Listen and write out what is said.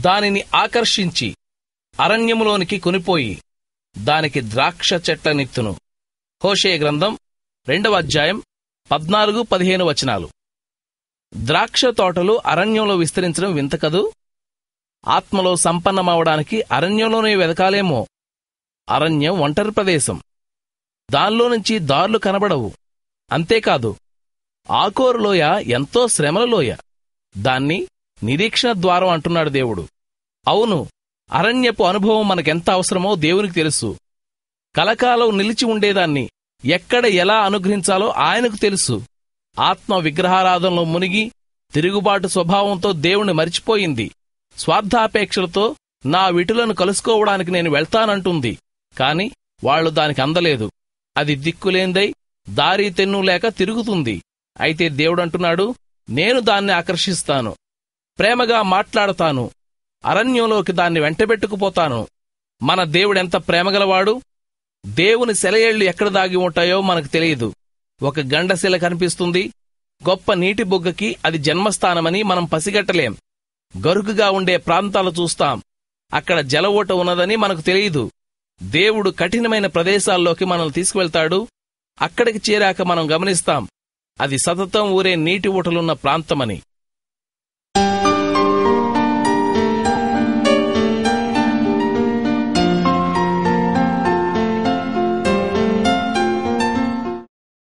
దానిని ఆకర్షించి అరణ్యములోనికి కొనిపోయి దానికి ద్రాక్ష చెట్లనిత్తును. హోషే గ్రంథం రెండవ అధ్యాయం పద్నాలుగు పదిహేను వచనాలు. ద్రాక్ష తోటలు అరణ్యంలో విస్తరించడం వింత కదూ? ఆత్మలో సంపన్నమవడానికి అరణ్యంలోనే వెదకాలేమో? అరణ్యం ఒంటరి ప్రదేశం. దానిలో నుంచి దారులు కనబడవు. అంతేకాదు ఆకోరులోయ ఎంతో శ్రమల లోయ. దాన్ని నిరీక్షణ ద్వారం అంటున్నాడు దేవుడు. అవును అరణ్యపు అనుభవం మనకెంత అవసరమో దేవునికి తెలుసు. కలకాలం నిలిచి ఉండేదాన్ని ఎక్కడ ఎలా అనుగ్రహించాలో ఆయనకు తెలుసు. ఆత్మ విగ్రహారాధనలో మునిగి తిరుగుబాటు స్వభావంతో దేవుణ్ణి మరిచిపోయింది. స్వార్థాపేక్షలతో నా విటులను కలుసుకోవడానికి నేను వెళ్తానంటుంది కాని వాళ్ళు దానికి అందలేదు. అది దిక్కులేందై దారి తెన్ను లేక తిరుగుతుంది. అయితే దేవుడంటున్నాడు నేను దాన్ని ఆకర్షిస్తాను. ప్రేమగా మాట్లాడతాను. అరణ్యంలోకి దాన్ని వెంటబెట్టుకుపోతాను. మన దేవుడెంత ప్రేమగలవాడు? దేవుని సెలయేళ్ళు ఎక్కడ దాగి ఉంటాయో మనకు తెలియదు. ఒక గండశిల కనిపిస్తుంది. గొప్ప నీటి బొగ్గకి అది జన్మస్థానమని మనం పసిగట్టలేం. గరుకుగా ఉండే ప్రాంతాలు చూస్తాం. అక్కడ జలఓట ఉన్నదని మనకు తెలియదు. దేవుడు కఠినమైన ప్రదేశాల్లోకి మనల్ని తీసుకువెళ్తాడు. అక్కడికి చేరాక మనం గమనిస్తాం. అది సతతం ఊరే నీటి ఊటలున్న ప్రాంతమని.